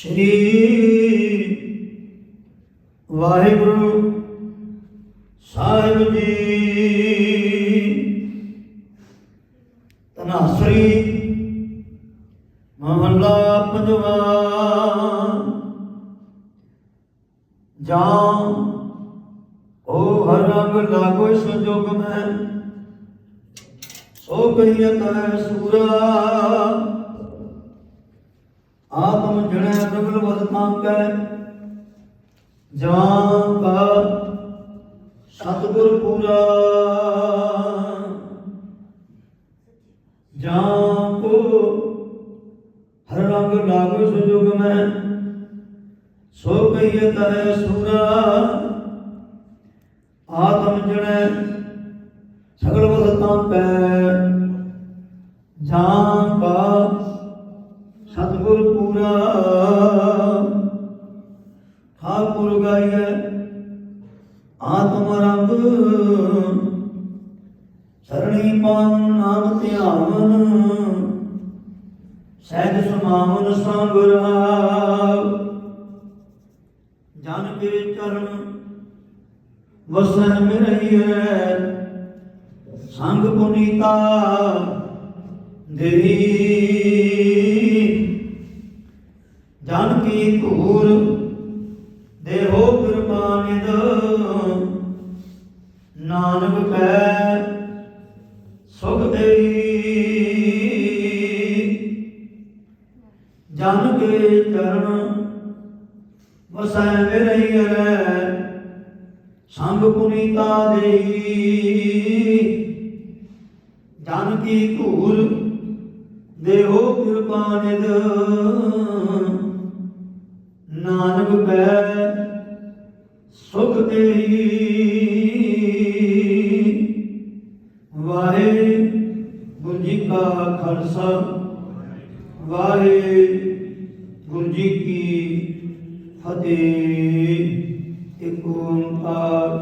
ਸ਼੍ਰੀ ਵਾਹਿਗੁਰੂ ਸਾਹਿਬ ਜੀ। ਤਨਾਸਰੀ ਮਹੱਲਾ ਪੰਜਵਾ। ਜਾਂ ਉਹ ਹਰ ਰੰਗ ਲਾਗੋ ਸੰਜੋਗ ਮੈਂ, ਸੋ ਕਹੀਤ ਹੈ ਸੂਰਾ ਆਤਮ ਜਣੈ ਪ੍ਰਗਲ ਵਦਤਾਂ ਕਾ ਸਤਿਗੁਰ ਪੂਰਾ। ਜਾਂ ਕੋ ਹਰ ਰੰਗ ਲਾਗੋ ਸੰਜੋਗ ਮੈਂ। ਸੋ ਕਹੀਤ ਹੈ ਸੂਰਾ। ਆਤਮ ਜਣੈ ਸਗਲ ਵਦਤਾਂ ਕੈ ਜਾਂ ਠਾਕੁਰ ਗਾਇਐ ਆਤਮ ਰੰਗ ਸਰਣੀ ਪਾਉ ਨਾਮ ਧਿਆਵਨ, ਸਹਿਜ ਸਮਾਵਨ ਸੰਗ ਜਨ ਕੇ ਚਰਨ ਵਸਨ ਮਿਰਈਐ ਸੰਗ ਪੁਨੀਤਾ ਦੇਹੀ। ਸੁਖ ਜਨ ਕੇ ਚਰਨ ਵਸੈ ਮਿਰਈਐ ਸੰਗ ਪੁਨੀਤਾ ਦੇਈ ਜਨ ਕੀ ਧੂਰ ਦੇਹੋ ਕਿਰਪਾ ਨਿਦ ਨਾਨਕ ਕੈ ਸੁਖ ਦੇਈ ਜੀ ਕਾ ਖਾਲਸਾ ਵਾਹਿ ਗੁਰੂ ਜੀ ਕੀ ਫਤਿਹ। ਇਕ ਓੰਕਾਰ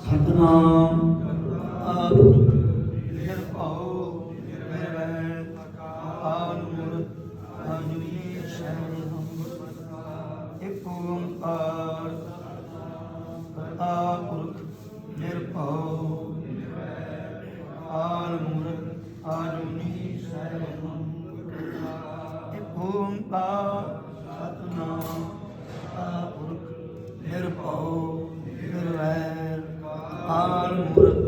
ਸਤਨਾਮ। ਆਪ ਨਿਰਭਉ ਮੂਰਤ ਅਜੂਨੀ ਸੈਭੰ ਇਕ ਓੰਕਾਰ ਕਰਤਾ ਪੁਰਖ ਨਿਰਭਉ ਅਕਾਲ ਮੂਰਤ ਸਤਨਾਮ ਕਰਤਾ ਨਿਰਭਉ ਨਿਰਵੈਰ ਅਕਾਲ ਮੂਰਤ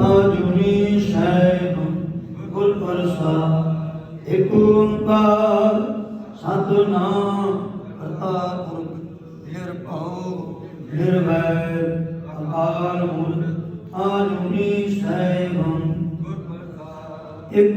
ਅਜੂਨੀ ਸੈਭੰ ਗੁਰ ਪ੍ਰਸਾਦ ਇਕ ਓੰਕਾਰ ਸਤਨਾਮ ਕਰਤਾ ਨਿਰਭਉ ਨਿਰਵੈਰ ਅਕਾਲ ਮੂਰਤ एक